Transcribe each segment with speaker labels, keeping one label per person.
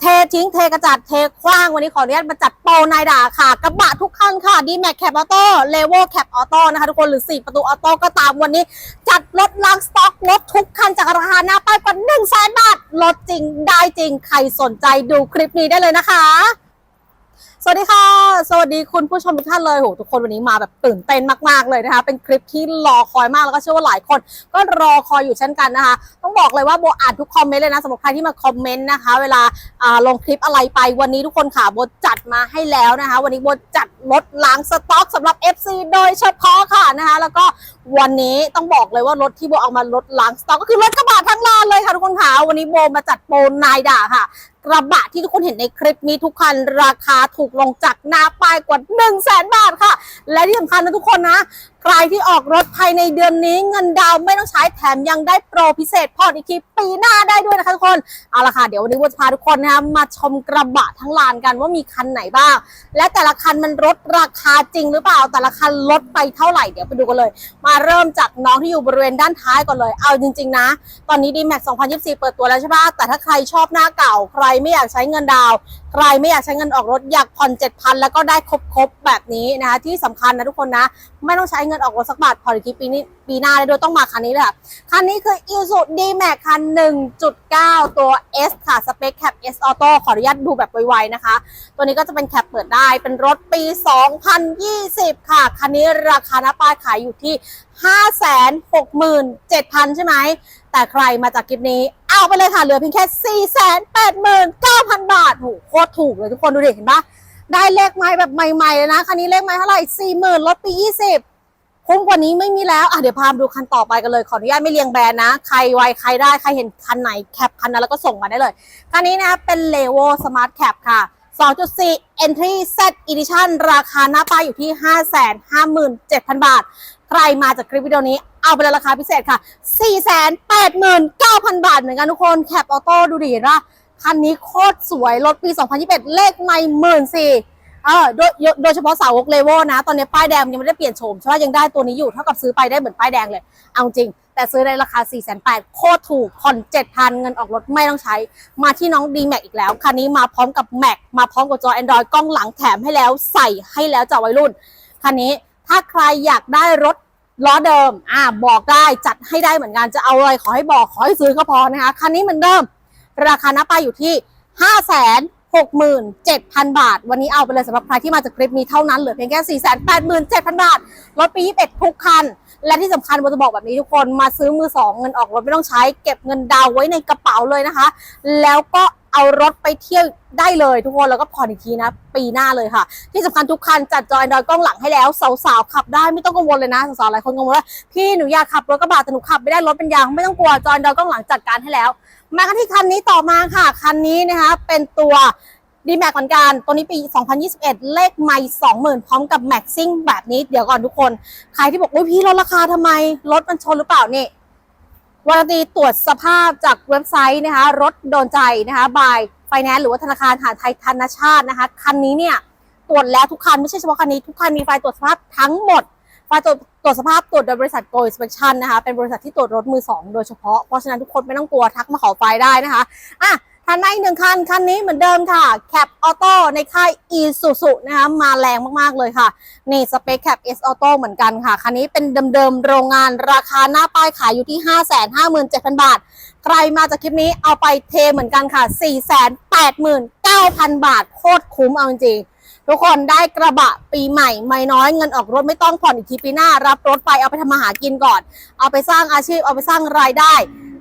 Speaker 1: เททิ้งเทกระจัดเทคว้างวันนี้ขออนุญาตมาจัดโปรนายด่าค่ะ กระบะทุกคันค่ะดีแม็กแคปออโต้เลเวลแคปออโต้นะคะทุกคนหรือ 4 ประตูออโต้ก็ตามวันนี้ จัดลดล้างสต็อกลดทุกคันจากราคาหน้าป้ายกว่า1 0 0 0 0แสนบาทลดจริงได้จริงใครสนใจดูคลิปนี้ได้เลยนะคะ สวัสดีค่ะ สวัสดีคุณผู้ชมทุกท่านเลยโหทุกคนวันนี้มาแบบตื่นเต้นมากๆเลยนะคะ เป็นคลิปที่รอคอยมากแล้วก็เชื่อว่าหลายคน ก็รอคอยอยู่เช่นกันนะคะ ต้องบอกเลยว่าโบอ่านทุกคอมเมนต์เลยนะสำหรับใครที่มาคอมเมนต์นะคะ เวลาลงคลิปอะไรไปวันนี้ทุกคนค่ะโบจัดมาให้แล้วนะคะ วันนี้โบจัดลดล้างสต็อกสำหรับ FC โดยเฉพาะค่ะนะคะ แล้วก็วันนี้ต้องบอกเลยว่ารถที่โบเอามาลดล้างสต็อกก็คือรถกระบะทั้งลานเลยค่ะทุกคนค่ะวันนี้โบมาจัดโปรนายด่าค่ะ กระบะที่ทุกคนเห็นในคลิปนี้ทุกคันราคาถูกลงจากหน้าป้ายกว่า1 0 0 0 0แสนบาทค่ะ และที่สำคัญนะทุกคนนะ ใครที่ออกรถภายในเดือนนี้เงินดาวไม่ต้องใช้แถมยังได้โปรพิเศษผ่อนอีกทีปีหน้าได้ด้วยนะคะทุกคน เอาละค่ะ เดี๋ยววันนี้วัจะพาทุกคนนะคะมาชมกระบะทั้งลานกันว่ามีคันไหนบ้าง และแต่ละคันมันลดราคาจริงหรือเปล่า แต่ละคันลดไปเท่าไหร่เดี๋ยวไปดูกันเลย มาเริ่มจากน้องที่อยู่บริเวณด้านท้ายก่อนเลย เอาจริง ๆ นะ ตอนนี้ d m a x 2024 เปิดตัวแล้วใช่ปะแต่ถ้าใครชอบหน้าเก่าใครไม่อยากใช้เงินดาว รไม่อยากใช้เงินออกรถอยากผ่อน7,000แล้วก็ได้ครบๆแบบนี้นะคะที่สำคัญนะทุกคนนะ ไม่ต้องใช้เงินออกรถสักบาทผ่อนอีกทีปีนี้ ปีหน้าได้ด้วยต้องมาคันนี้เลยค่ะ คันนี้คือ i s u D-Max คัน 1.9 ตัว S ค่ะ สเปคแคป S Auto ขออนุญาตดูแบบไวๆนะคะ ตัวนี้ก็จะเป็นแคปเปิดได้ เป็นรถปี 2020 ค่ะ คันนี้ราคาหน้าป้ายขายอยู่ที่ 567,000 ใช่ไหม แต่ใครมาจากคลิปนี้ เอาไปเลยค่ะ เหลือเพียงแค่ 489,000 บาทโหโคตรถูกเลยทุกคนดูดิเห็นปะได้เลขไม้แบบใหม่ๆเลยนะ คันนี้เลขไม้เท่าไหร่40,000ลดปี 20 คุ้มกว่านี้ไม่มีแล้วอะเดี๋ยวพามาดูคันต่อไปกันเลย ขออนุญาตไม่เรียงแบรนด์นะ ใครไวใครได้ ใครเห็นคันไหนแคปคันนั้นแล้วก็ส่งมาได้เลย คันนี้นะเป็น l e v o Smart Cap ค่ะ 2.4 Entry Z Edition ราคาหน้าป้ายอยู่ที่ 557,000 บาท ใครมาจากคลิปวิดีโอนี้เอาไปเลยราคาพิเศษค่ะ 489,000 บาทเหมือนกันทุกคนแคปออโต้ดูดิเห็นว่าคันนี้โคตรสวยรถปี 2021 เลขไม่หมื่นสี่ เออโดยโดยเฉพาะสาวกเลเวลนะ ตอนนี้ป้ายแดงยังไม่ได้เปลี่ยนโฉมใช่ไหมยังได้ตัวนี้อยู่เท่ากับซื้อไปได้เหมือนป้ายแดงเลย เอาจริง แต่ซื้อในราคา 4 8 0 0 0โคตรถูกผ่อน7,000 เงินออกรถไม่ต้องใช้ มาที่น้อง D Max อีกแล้ว คันนี้มาพร้อมกับ Mac มาพร้อมกับจอ Android กล้องหลังแถมให้แล้วใส่ให้แล้วจากวัยรุ่น คันนี้ถ้าใครอยากได้รถล้อเดิม อ่า บอกได้ จัดให้ได้เหมือนกัน จะเอาอะไรขอให้บอก ขอให้ซื้อก็พอนะคะ คันนี้เหมือนเดิม ราคาหน้าป้ายอยู่ที่5 6 7 0 0 0 บาท วันนี้เอาไปเลยสำหรับใครที่มาจากคลิปนี้เท่านั้น เหลือเพียงแค่ 4 8 7 0 0 0 บาทรถปี21ทุกคัน และที่สำคัญผมจะบอกแบบนี้ทุกคนมาซื้อมือสองเงินออกรถไม่ต้องใช้ เก็บเงินดาวไว้ในกระเป๋าเลยนะคะ แล้วก็ เอารถไปเที่ยวได้เลยทุกคนแล้วก็ผ่อนอีกทีนะ ปีหน้าเลยค่ะ ที่สำคัญทุกคันจัดจอยดอยกล้องหลังให้แล้วสาวๆขับได้ไม่ต้องกังวลเลยนะสาวๆหลายคนกังวลว่าพี่หนูอยากขับรถกระบะแต่หนูขับไม่ได้รถเป็นยางไม่ต้องกลัวจอยดอยกล้องหลังจัดการให้แล้ว มากันที่คันนี้ต่อมาค่ะคันนี้นะคะ เป็นตัวดีแม็กเหมือนกัน ตัวนี้ปี 2021 เลขไม่20,000 พร้อมกับแม็กซิ่งแบบนี้ เดี๋ยวก่อนทุกคน ใครที่บอกว่าพี่ลดราคาทำไม รถมันชนหรือเปล่านี่ วารันตีตรวจสภาพจากเว็บไซต์นะคะรถโดนใจนะคะบายไฟแนนซ์หรือว่าธนาคารหาไทยธนชาตินะคะคันนี้เนี่ยตรวจแล้วทุกคันไม่ใช่เฉพาะคันนี้ทุกคันมีไฟตรวจสภาพทั้งหมดไฟตรวจตรวจสภาพตรวจโดยบริษัทโกลอิสเปคชั่นนะคะเป็นบริษัทที่ตรวจรถมือสองโดยเฉพาะเพราะฉะนั้นทุกคนไม่ต้องกลัวทักมาขอไฟได้นะคะอะ ทันในอีกหนึ่งคัน คันนี้เหมือนเดิมค่ะ Cap Auto ในค่าย Isuzu นะคะมาแรงมากๆเลยค่ะ นี่สเปค Cap S Auto เหมือนกันค่ะ คันนี้เป็นเดิมๆโรงงานราคาหน้าป้ายขายอยู่ที่ 557,000 บาท ใครมาจากคลิปนี้เอาไปเทเหมือนกันค่ะ 489,000 บาท โคตรคุ้มเอาจริงๆทุกคนได้กระบะปีใหม่ ไม่น้อยเงินออกรถไม่ต้องผ่อนอีกทีปีหน้า รับรถไปเอาไปทำมาหากินก่อน เอาไปสร้างอาชีพเอาไปสร้างรายได้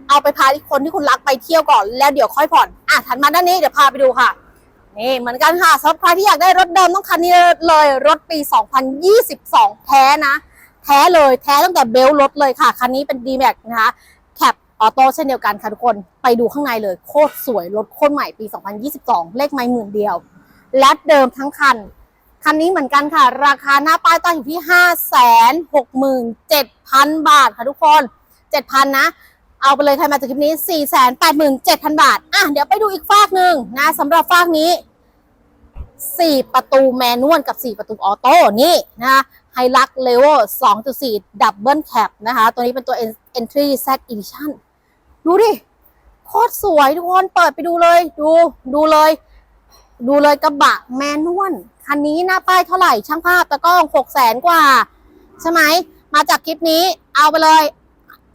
Speaker 1: เอาไปพาที่คนที่คุณรักไปเที่ยวก่อนแล้วเดี๋ยวค่อยผ่อน อะถัดมาด้านนี้เดี๋ยวพาไปดูค่ะ นี่เหมือนกันค่ะสำหรับใครที่อยากได้รถเดิมต้องคันนี้เลยรถปี 2022 แท้นะ แท้เลยแท้ตั้งแต่เบลต์รถเลยค่ะ คันนี้เป็น d m a x นะคะแคปออโต้เช่นเดียวกันค่ะทุกคนไปดูข้างในเลยโคตรสวยรถโคตรใหม่ปี 2022 เลขไม่หมื่นเดียว และเดิมทั้งคันคันนี้เหมือนกันค่ะ ราคาหน้าป้ายตั้งอยู่ที่ 567,000 บาทค่ะทุกคน 7,000นะ เอาไปเลยใครมาจากคลิปนี้ 487,000 บาท อะ เดี๋ยวไปดูอีกฝากหนึ่งนะสำหรับฝากนี้ 4 ประตูแมนนวลกับ 4 ประตูออโต้นี่นะไฮลักเลเวล2.4 ดับเบิลแคปนะคะ ตัวนี้เป็นตัว Entry Z Edition ดูดิ โคตรสวยทุกคนเปิดไปดูเลย ดูดูเลย ดูเลยกระบะแมนนวลคันนี้หน้าป้ายเท่าไหร่ช่างภาพตะกล้องหกแสนกว่า ใช่ไหม มาจากคลิปนี้เอาไปเลย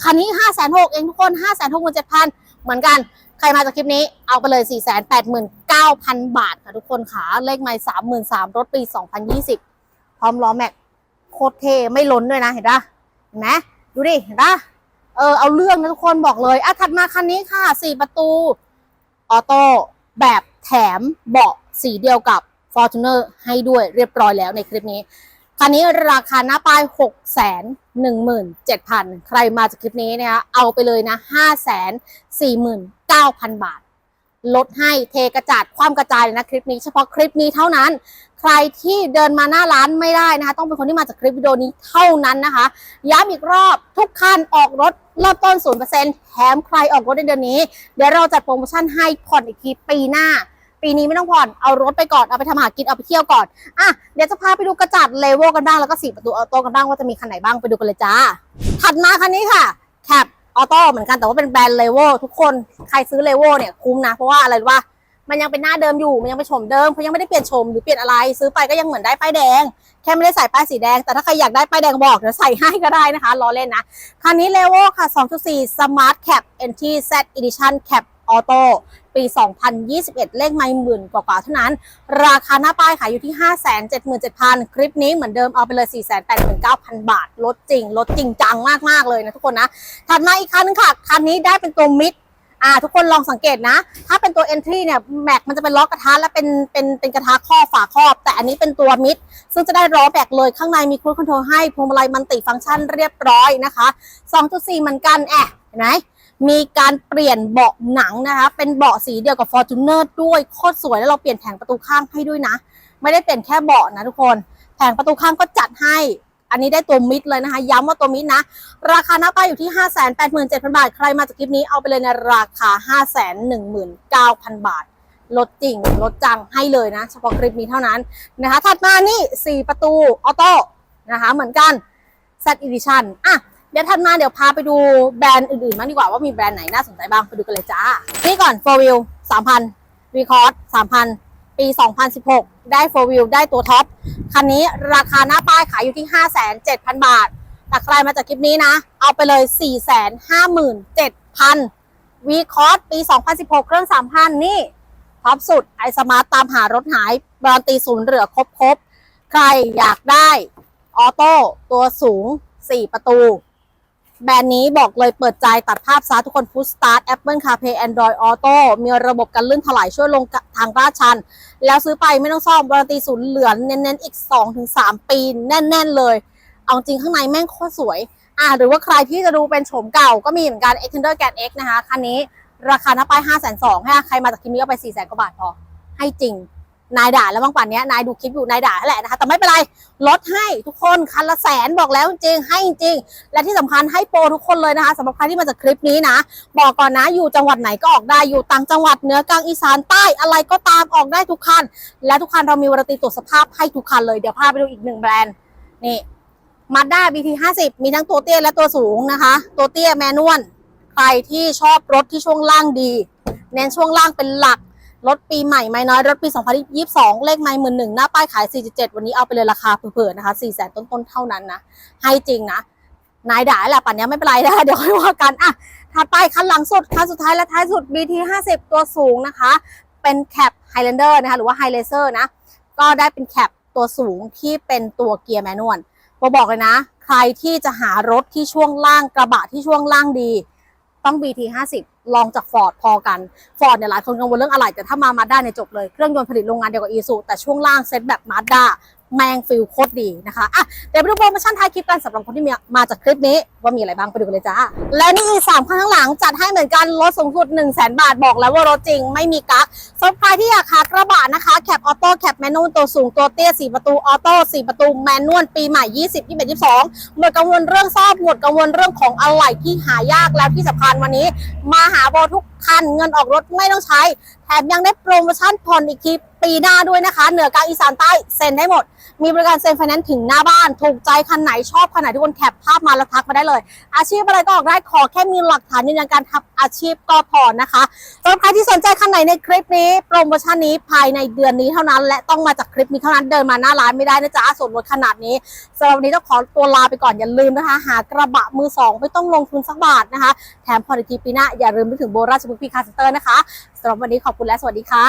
Speaker 1: คันนี้ห้าแสนหกเองทุกคนห้าแสนหกหมื่นเจ็ดพันเหมือนกัน ใครมาจากคลิปนี้เอาไปเลยสี่แสนแปดหมื่นเก้าพันบาทค่ะทุกคนขาเลขไม่สามหมื่นสามรถปีสองพันยี่สิบพร้อมล้อแม็กโคตรเทไม่ล้นด้วยนะเห็นปะเห็นไหมดูดิเห็นปะเออเอาเรื่องนะทุกคนบอกเลยอะถัดมาคันนี้ค่ะสี่ประตูออโต้แบบแถมเบาะสีเดียวกับ Fortuner ให้ด้วยเรียบร้อยแล้วในคลิปนี้ คันนี้ราคาหน้าป้าย6 1 7 0 0 0 ใครมาจากคลิปนี้นะคะเอาไปเลยนะ 5 4 9 0 0 0 บาท ลดให้เทกระจาดความกระจายเลยนะคลิปนี้เฉพาะคลิปนี้เท่านั้น ใครที่เดินมาหน้าร้านไม่ได้นะคะ ต้องเป็นคนที่มาจากคลิปวิดีโอนี้เท่านั้นนะคะ ย้ำอีกรอบทุกคันออกรถเริ่มต้น 0%แถมใครออกรถในเดือนนี้ เดี๋ยวเราจัดโปรโมชั่นให้ผ่อนอีกทีปีหน้า ปีนี้ไม่ต้องผ่อนเอารถไปก่อนเอาไปทำหากินเอาไปเที่ยวก่อนอะเดี๋ยวจะพาไปดูกระจัดเลเวลกันบ้างแล้วก็สี่ประตูออโต้กันบ้างว่าจะมีคันไหนบ้างไปดูกันเลยจ้า ถัดมาคันนี้ค่ะแคปออโต้เหมือนกันแต่ว่าเป็นแบรนด์เลเวลทุกคนใครซื้อเลเวลเนี่ยคุ้มนะ เพราะว่าอะไรรู้ป่ะมันยังเป็นหน้าเดิมอยู่มันยังเป็นโฉมเดิมเขายังไม่ได้เปลี่ยนโฉมหรือเปลี่ยนอะไรซื้อไปก็ยังเหมือนได้ป้ายแดง แค่ไม่ได้ใส่ป้ายสีแดง แต่ถ้าใครอยากได้ป้ายแดงบอกเดี๋ยวใส่ให้ก็ได้นะคะรอเล่นนะคันนี้เลเวลค่ะ 2.4 Smart Cap NT Z Edition Cap Auto ปี 2021 เลขไม่หมื่นกว่าๆเท่านั้น ราคาหน้าป้ายขายอยู่ที่ 577,000 คลิปนี้เหมือนเดิมเอาไปเลย 489,000 บาท ลดจริง ลดจริงจังมากๆเลยนะทุกคนนะ ถัดมาอีกคันนึงค่ะ คันนี้ได้เป็นตัวมิดอ่าทุกคนลองสังเกตนะ ถ้าเป็นตัว entry เนี่ยแม็กมันจะเป็นล้อกระทะและเป็นเป็นเป็นกระทะครอบฝาครอบ แต่อันนี้เป็นตัวมิดซึ่งจะได้ล้อแบกเลยข้างในมีครูคอนโทรลให้พวงมาลัยมันติฟังก์ชันเรียบร้อยนะคะ 2.4 เหมือนกันแอะเห็นไหม มีการเปลี่ยนเบาะหนังนะคะ เป็นเบาะสีเดียวกับ Fortuner ด้วยโคตรสวยแล้วเราเปลี่ยนแผงประตูข้างให้ด้วยนะ ไม่ได้เปลี่ยนแค่เบาะนะทุกคน แผงประตูข้างก็จัดให้ อันนี้ได้ตัวมิดเลยนะคะ ย้ำว่าตัวมิดนะ ราคาหน้าป้ายอยู่ที่ 5 8 7 0 0 0 บาท ใครมาจากคลิปนี้เอาไปเลยในราคา 5 1 9 0 0 0 บาทลดจริงลดจังให้เลยนะ เฉพาะคลิปนี้เท่านั้นนะคะ ถัดมานี่ 4 ประตูออโต้นะคะเหมือนกัน Z Edition อะ เดี๋ยวถัดมาเดี๋ยวพาไปดูแบรนด์อื่นๆบ้างดีกว่าว่ามีแบรนด์ไหนน่าสนใจบ้างไปดูกันเลยจ้า นี่ก่อน4 Wheel 3,000 Record 3,000 ปี 2016 ได้4 Wheel ได้ตัวท็อป คันนี้ราคาหน้าป้ายขายอยู่ที่ 5,700,000บาท แต่ใครมาจากคลิปนี้นะ เอาไปเลย 457,000วีคอร์สปี 2016 เครื่อง 3,000 นี่ท็อปสุดไอสมาร์ตตามหารถหายบรานตีศูนย์เหลือครบครบๆใครอยากได้ออโต้ตัวสูง 4 ประตู แบรนด์นี้บอกเลยเปิดใจตัดภาพซาทุกคนฟู s สตาร์ท Apple CarPlay Android Auto มีระบบการลื่นถลายช่วยลงทางลาดชัน แล้วซื้อไปไม่ต้องซ่อมวารันตีศูนย์เหลือเน้นๆ อีก 2-3 ปีแน่น ๆ เลย เอาจริงข้างในแม่งโคตรสวย อ่า หรือว่าใครที่จะดูเป็นโฉมเก่าก็มีเหมือนกัน Extender Gan X นะคะ คันนี้ราคาหน้าป้าย5 2 0 0 0ให้ใครมาจากคลิปนี้ก็ไป 4 0 0 0 0กว่าบาทพอ ให้จริง นายด่าแล้วบางป่านเนี้ยนายดูคลิปอยู่นายด่าแหละนะคะแต่ไม่เป็นไรลดให้ทุกคนคันละแสนบอกแล้วจริงให้จริง และที่สำคัญให้โปรทุกคนเลยนะคะสำหรับใครที่มาจากคลิปนี้นะ บอกก่อนนะอยู่จังหวัดไหนก็ออกได้อยู่ต่างจังหวัดเหนือกลางอีสานใต้อะไรก็ตามออกได้ทุกคัน และทุกคันเรามีวารตีตรวจสภาพให้ทุกคันเลยเดี๋ยวพาไปดูอีกหนึ่งแบรนด์นี่มาด้า BT 50มีทั้งตัวเตี้ยและตัวสูงนะคะ ตัวเตี้ยแมนวลใครที่ชอบรถที่ช่วงล่างดี เน้นช่วงล่างเป็นหลัก รถปีใหม่ไม่น้อยรถปี 2022 เลขไม่หมื่นหนึ่งหน้าป้ายขาย 47 วันนี้เอาไปเลยราคาเผื่อๆนะคะ4 0 0 0 0 0ต้นๆ เท่านั้นนะ ให้จริงนะ นายด่าแหละป่านนี้ไม่เป็นไรนะเดี๋ยวค่อยว่ากันอะถัดไปคันหลังสุดคันสุดท้ายและท้ายสุด BT 50 ตัวสูงนะคะ เป็นแคป Highlander นะคะ หรือว่า High Racer นะ ก็ได้เป็นแคปตัวสูงที่เป็นตัวเกียร์แมนนวลบอกเลยนะ ใครที่จะหารถที่ช่วงล่างกระบะที่ช่วงล่างดี ต้อง BT 50 ลองจากฟอร์ดพอกันฟอร์ดเนี่ยหลายคนกังวลเรื่องอะไรแต่ถ้ามามาด้าเนี่ยจบเลย เครื่องยนต์ผลิตโรงงานเดียวกับอีซูแต่ช่วงล่างเซ็ตแบบมาด้า แมงฟิลโคตรดีนะคะอะเดี๋ยวไปดูโปรโมชั่นท้ายคลิปกันสำหรับคนที่มีมาจากคลิปนี้ว่ามีอะไรบ้างไปดูกันเลยจ้า และนี่อีกสามคันข้างหลังจัดให้เหมือนกันลดสูงสุด 1 0 0 0 0แบาทบอกแล้วว่ารถจริงไม่มีกั๊กสำหรับใครที่อยากหากระบะนะคะแคปออโต้แคปแมนนวลตัวสูงตัวเตี้ย4ประตูออโต้4ประตูแมนนวลปีใหม่ 20 21 22 หมดกังวลเรื่องซ่อมหมดกังวลเรื่องของอะไหล่ที่หายากแล้วที่สำคัญวันนี้ มาหาโบทุก คัน เงินออกรถไม่ต้องใช้ แถมยังได้โปรโมชั่นผ่อนอีกทีปีหน้าด้วยนะคะ เหนือกลางอีสานใต้เซ็นได้หมด มีบริการเซ็นไฟแนนซ์ถึงหน้าบ้าน ถูกใจคันไหนชอบคันไหนทุกคนแคปภาพมาแล้วทักมาได้เลย อาชีพอะไรก็ออกได้ขอแค่มีหลักฐานยืนยันการทำอาชีพก็พอนะคะสำหรับใครที่สนใจคันไหนในคลิปนี้ โปรโมชั่นนี้ภายในเดือนนี้เท่านั้น และต้องมาจากคลิปนี้เท่านั้นเดินมาหน้าร้านไม่ได้นะจ๊ะส่วนลดขนาดนี้สำหรับวันนี้ต้องขอตัวลาไปก่อนอย่าลืมนะคะ หากระบะมือสองไม่ต้องลงทุนสักบาทนะคะ แถมพอดีทีปีหน้าอย่าลืมนึกถึงโบราชบุกพีคาสเซ็นเตอร์นะคะสำหรับวันนี้ขอบคุณและสวัสดีค่ะ